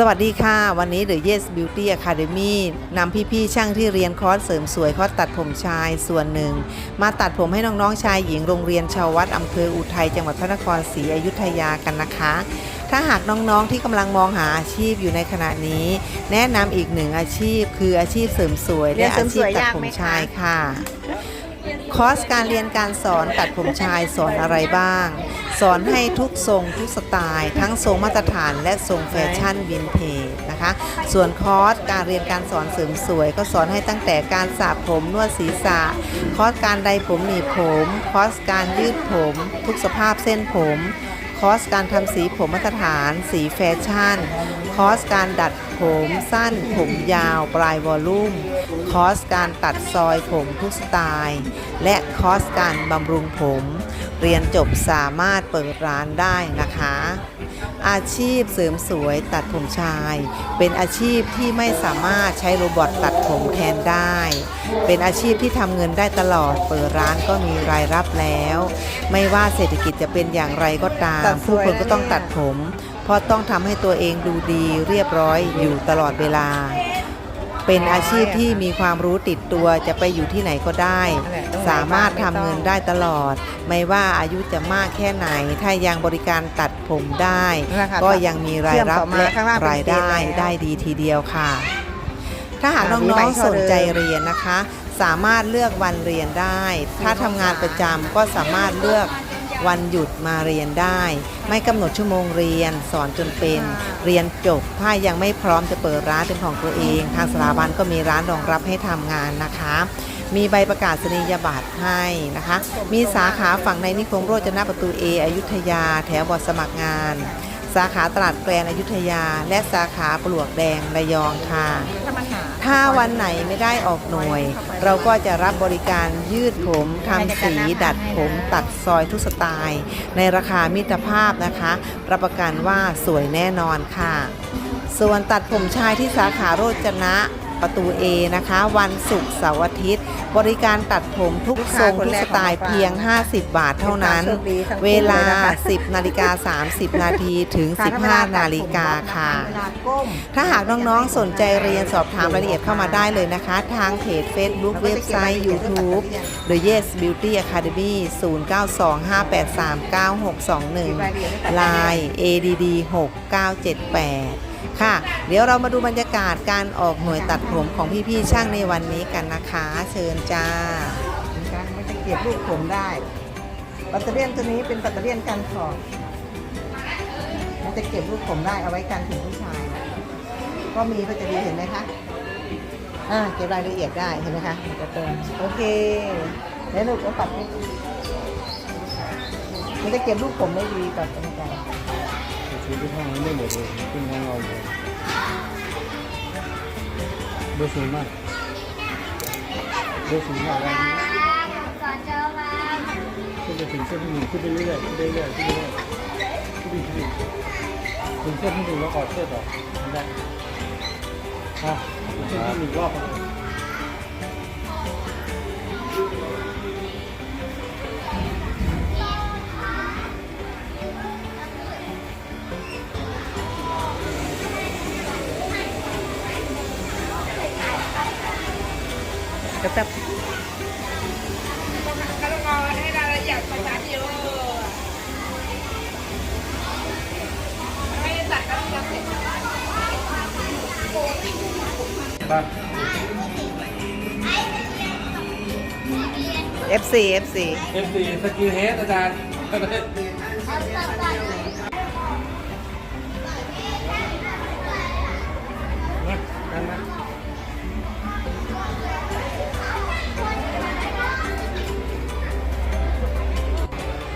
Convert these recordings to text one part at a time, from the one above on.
สวัสดีค่ะ วันนี้ The Yes Beauty Academy นำพี่ๆช่างที่เรียนคอร์สเสริมสวยคอร์สตัดผมชายส่วนหนึ่ง มาตัดผมให้น้องๆชายหญิงโรงเรียนชาววัดอำเภออุทัยจังหวัดพระนครศรีอยุธยากันนะคะ ถ้าหากน้องๆที่กำลังมองหาอาชีพอยู่ในขณะนี้ แนะนำอีกหนึ่งอาชีพคืออาชีพเสริมสวยและอาชีพตัดผมชายค่ะ คอร์สการเรียนการสอนตัดผมชายสอนอะไรบ้าง สอนให้ทุกทรงทุกสไตล์ ทั้งทรงมาตรฐานและทรงแฟชั่นวินเทจนะคะ ส่วนคอร์สการเรียนการสอนเสริมสวย ก็สอนให้ตั้งแต่การสระผมนวดศีรษะ คอร์สการใดผมหนีผม คอร์สการยืดผม ทุกสภาพเส้นผม คอร์สการทำสีผมมาตรฐาน สีแฟชั่น คอร์สการดัดผมสั้น ผมยาว ปลายวอลลุ่ม คอร์สการตัดซอยผมทุกสไตล์ และคอร์สการบำรุงผม เรียนจบสามารถเปิดร้านได้นะคะ อาชีพเสริมสวยตัดผมชาย เป็นอาชีพที่ไม่สามารถใช้โรบอทตัดผมแทนได้ เป็นอาชีพที่ทำเงินได้ตลอด เปิดร้านก็มีรายรับแล้ว ไม่ว่าเศรษฐกิจจะเป็นอย่างไรก็ตามตัดสวยผู้คนก็ต้องนะเนี่ยตัดผม เพราะต้องทำให้ตัวเองดูดีเรียบร้อยอยู่ตลอดเวลา เป็นอาชีพที่มีความรู้ติดตัวจะไปอยู่ที่ไหนก็ได้ สามารถทำเงินได้ตลอด ไม่ว่าอายุจะมากแค่ไหน ถ้ายังบริการตัดผมได้นั่นแหละค่ะก็ยังมีรายรับเชื่อมต่อมาและข้างล่างเป็นรายได้เกณฑ์แล้วได้ดีทีเดียวค่ะ ถ้าหากอ่ามีน้ใบองเช่าๆสนใจเดิมเรียนนะคะ สามารถเลือกวันเรียนได้ ถ้าทำงานประจำก็สามารถเลือก วันหยุดมาเรียนได้ ไม่กำหนดชั่วโมงเรียน สอนจนเป็นเรียนจบ ถ้ายังไม่พร้อมจะเปิดร้านเป็นของตัวเอง ทางสถาบันก็มีร้านรองรับให้ทำงานนะคะ มีใบประกาศนียบัตรให้นะคะ มีสาขาฝั่งในนิคมโรจนะประตูเออยุธยา แถวบอดสมัครงาน สาขาตลาดแกลนอยุธยา และสาขาปลวกแดงระยองค่ะถ้ามันหาถ้าวันไหนไม่ได้ออกหน่วย เราก็จะรับบริการยืดผมทำสีดัดผมตัดซอยทุกสไตล์ ในราคามิตรภาพนะคะ รับประกันว่าสวยแน่นอนค่ะ ส่วนตัดผมชายที่สาขาโรจนะ ประตู A นะคะ วันศุกร์เสาร์อาทิตย์ บริการตัดผมทุกทรงทุกสไตล์เพียง 50 บาทเท่านั้นโชคดีทั้งคู่เวลาเลยนะคะ10 นาฬิกา 30 นาทีถึง 15 นาฬิกาค่ะเวลาก้มถ้าหากน้องๆ สนใจเรียนสอบถามรายละเอียดเข้ามาได้เลยนะคะ ทางเพจ Facebook เว็บไซต์ YouTube The Yes Beauty Academy 0925839621 Line ADD 6978 ค่ะ เดี๋ยวเรามาดูบรรยากาศการออกหน่วยตัดผมของพี่ๆช่างในวันนี้กันนะคะ เชิญจ้านะคะมันจะเก็บลูกผมได้แบตเตอร์เลียนตัวนี้เป็นแบตเตอร์เลียนกันถอดมันจะเก็บลูกผมได้เอาไว้กันถึงผู้ชายนะก็มีก็จะดีเห็นไหมคะอ่าเก็บรายละเอียดได้เห็นไหมคะมันจะเติมโอเคแล้วลูกก็ปัดให้มันจะเก็บลูกผมได้ดีกับตรงกลาง ซื้อที่ห้างไม่หมดเลยขึ้นห้างเราเลยเบอร์สูงมากเบอร์สูงมากเลยขึ้นไปถึงเส้นที่หนึ่งขึ้นไปเรื่อยๆขึ้นไปเรื่อยๆขึ้นไปเรื่อยๆขึ้นไปเรื่อยๆถึงเส้นที่หนึ่งแล้วกอดเชือกออกได้อะเส้นที่หนึ่งรอบ ดี๋ยวแป๊บบ้าง FC FC เอฟซีสกิลเฮดอาจารย์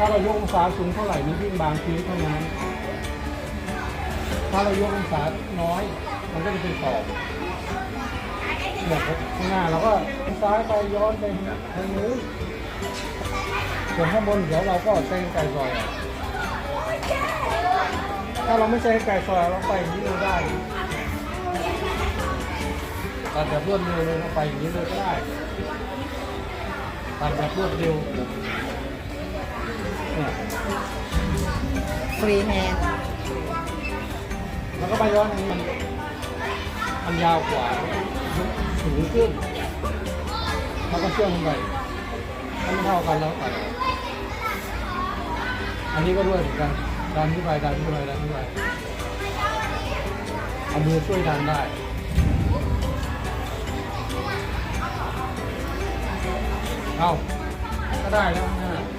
ถ้าเรายกองศาสูงเท่าไหร่มันยิ่งบางทีเท่านั้น ถ้าเรายกองศาน้อย มันก็จะเป็นตอบเนี่ยครับข้างหน้าเราก็ซ้ายไปย้อนไปทางนู้นส่วนข้างบนเดี๋ยวเราก็ใช้ไก่ซอย ถ้าเราไม่ใช้ไก่ซอยเราไปอย่างนี้เลยได้ตัดแบบรวดเร็วเลยเราไปอย่างนี้เลยก็ได้ตัดแบบรวดเร็ว ฟรีแฮนด์แล้วก็ใบย้อนอันนี้มันมันยาวกว่าสูงขึ้นแล้วก็เชื่อมลงไปถ้าไม่เท่ากันแล้วตัดออกอันนี้ก็ด้วยเหมือนกันดันขึ้นไปดันขึ้นไปดันขึ้นไปเอามือช่วยดันได้เอาก็ได้แล้วนะ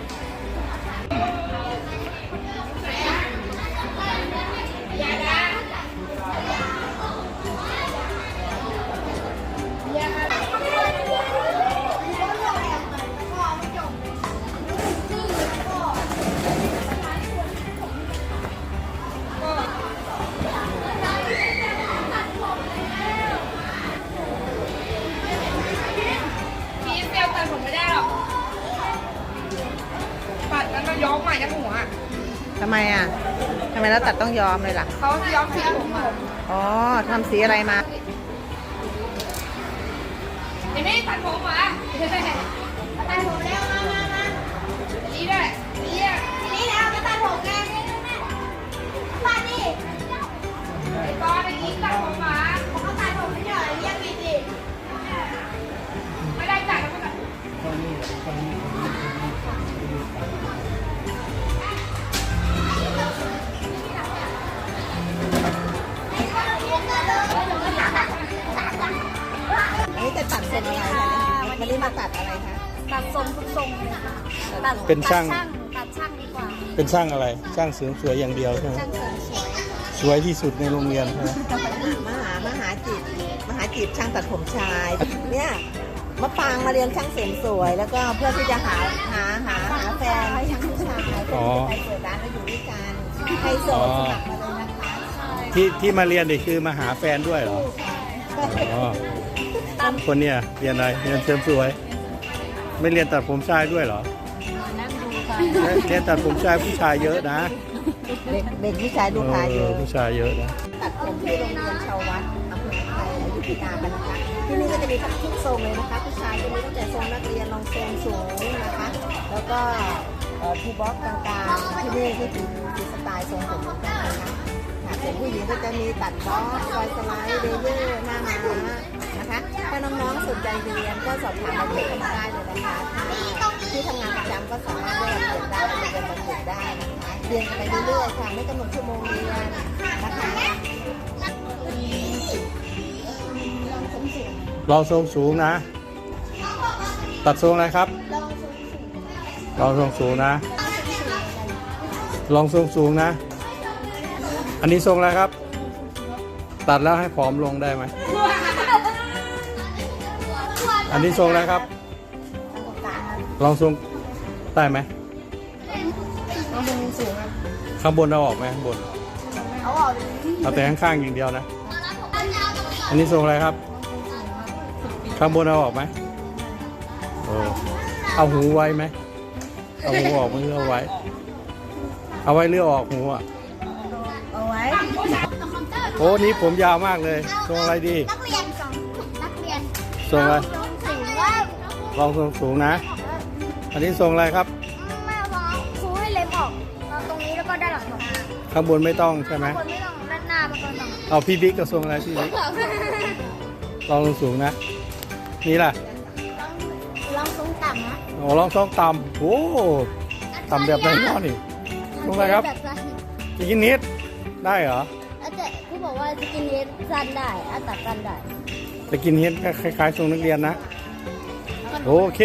ไมอะทำไมเราตัดต้องยอมเลยล่ะเขาย้อมสีผมอะอ๋อทำสีอะไรมาเห็นไหมตัดผมเหรอะตัดผมเร็วมามามานี่ด้วยนี่อะนี่แล้วจะตัดผมไงนี่นี่นี่มาดิไอ้บอลไอ้กิ๊กตัดผมมาผมเขาตัดผมไม่ได้เรียกผิดดิ อะไรคะ ตัดทรงทุกทรงเลยค่ะตัดเป็นช่าง ตัดช่างดีกว่าเป็นช่างอะไรช่างเสริมสวยอย่างเดียวใช่ไหมช่างเสริมสวยสวยที่สุดในโรงเรียนใช่ไหมมหามหาจิตมหาจิตช่างตัดผมชาย เนี่ยมะปางมาเรียนช่างเสริมสวย แล้วก็เพื่อที่จะหาหาหาหาแฟนให้ช่างผู้ชายเพื่อที่จะไปเปิดร้านแล้วอยู่ด้วยกันใครโสดสมัครมาเลยนะคะที่ที่มาเรียนเด็กคือมาหาแฟนด้วยเหรออ๋อคนเนี่ยเรียนอะไรเรียนเสริมสวย ไม่เรียนตัดผมชายด้วยเหรอนั่งดูค่ะเรียนตัดผมชายผู้ชายเยอะนะเด็กเด็กผู้ชายดูขายเยอะผู้ชายเยอะนะตัดผมที่โรงเรียนชาววัดอำเภอไทยอยุธยากันนะคะที่นี่ก็จะมีทั้งทุกทรงเลยนะคะ ผู้ชายก็มีตั้งแต่ทรงนักเรียนรองทรงสูงนะคะ แล้วก็เอ่อทูบ็อกกลางๆที่นี่ก็คือคือสไตล์ทรงผมเหมือนกันนะคะค่ะส่วนผู้หญิงก็จะมีตัดบ๊อบซอยสไลด์เลเยอร์หน้าม้า นะคะ ถ้าน้องๆสนใจเรียนก็สอบถามราเอียดเข้ามาได้เลยนะคะที่ทำงานประจำก็สามารถได้รับเรียนได้เรียนบรรจุได้นะคะเรียนไปเรื่อยๆค่ะไม่กำหนดชั่วโมงเรียนนะคะเราทรงสูงนะ ตัดทรงอะไรครับลองทรงสูงนะ ลองทรงสูงนะ อันนี้ทรงอะไรครับ ตัดแล้วให้ผอมลงได้ไหม อันนี้ทรงอะไรครับ ลองทรงได้ไหมน้องเป็นสูงอะข้างบนเอาออกไหมข้างบนเอาออกเลยเอาแต่ข้างๆอย่างเดียวนะ อันนี้ทรงอะไรครับ ข้างบนเอาออกไหมเออเอาหูไว้ไหมเอาหูออกไหม่เอาไว้ เอาไว้เลือกออกหูอะเอาไว้ โอ้ นี่ผมยาวมากเลย ทรงอะไรดี นักเรียนสองนักเรียนทรงอะไรสูงว่า ลองทรงสูงนะ อันนี้ทรงอะไรครับแม่พอครูให้เล็บออกเอาตรงนี้แล้วก็ด้านหลังของข้างบนไม่ต้องใช่ไหมคนไม่ต้องด้านหน้ามันก็ต้องเอาพี่บิ๊กกับทรงอะไรพี่บิ๊กลองทรงสูงนะ นี่ล่ะลองทรงต่ำนะโอ้ลองทรงต่ำโอ้ต่ำแบบไหนเนาะนี่ทรงอะไรครับแบบสั้นจะกินนิดได้เหรอ อาจจะครูบอกว่าจะกินเล็บสั้นได้อาตัดสั้นได้ จะกินเฮ็ดก็คล้ายๆทรงนักเรียนนะ โอเค